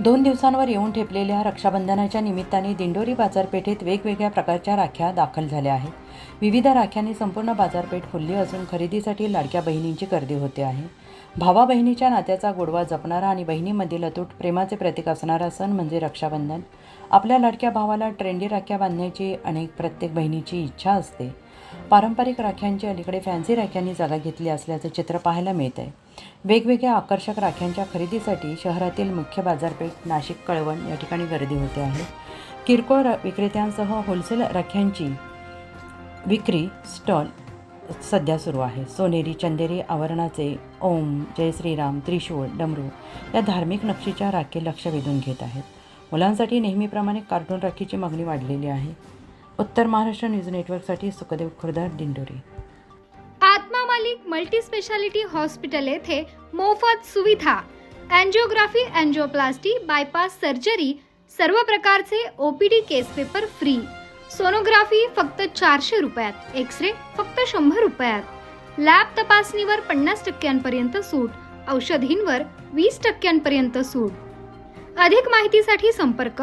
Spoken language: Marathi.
दोन दिवसांवर येऊन ठेपलेल्या रक्षाबंधनाच्या निमित्ताने दिंडोरी बाजारपेठेत वेगवेगळ्या प्रकारच्या राख्या दाखल झाल्या आहेत. विविध राख्यांनी संपूर्ण बाजारपेठ फुलली असून खरेदीसाठी लाडक्या बहिणींची गर्दी होते आहे. भावा बहिणीच्या नात्याचा गोडवा जपणारा आणि बहिणीमधील अतूट प्रेमाचे प्रतीक असणारा सण म्हणजे रक्षाबंधन. आपल्या लाडक्या भावाला ट्रेंडी राख्या बांधण्याची अनेक प्रत्येक बहिणीची इच्छा असते. पारंपरिक राख्यांची अलीकडे फॅन्सी राख्यांनी जागा घेतली असल्याचं चित्र पाहायला मिळत आहे वेगवेगळ्या आकर्षक राख्यांच्या खरेदीसाठी शहरातील मुख्य बाजारपेठ नाशिक कळवण या ठिकाणी गर्दी होते आहे. किरकोळ विक्रेत्यांसह होलसेल राख्यांची विक्री स्टॉल सध्या सुरू आहे. सोनेरी चंदेरी आवरणाचे ओम जय श्रीराम त्रिशूळ डमरू या धार्मिक नक्षीच्या राखी लक्ष वेधून घेत आहेत. मुलांसाठी नेहमीप्रमाणे कार्टून राखीची मागणी वाढलेली आहे. उत्तर महाराष्ट्र न्यूज नेटवर्कसाठी Sukhdev Khurdar Dindori. Atma Malik multi speciality hospital येथे मोफत सुविधा. अँजिओग्राफी अँजिओप्लास्टी बायपास सर्जरी सर्व प्रकारचे OPD case paper free. Sonography फक्त चारशे रुपयात एक्स रे फक्त शंभर रुपयात. लॅब तपासणीवर पन्नास टक्क्यांपर्यंत सूट औषधींवर वीस टक्क्यांपर्यंत सूट. अधिक माहितीसाठी संपर्क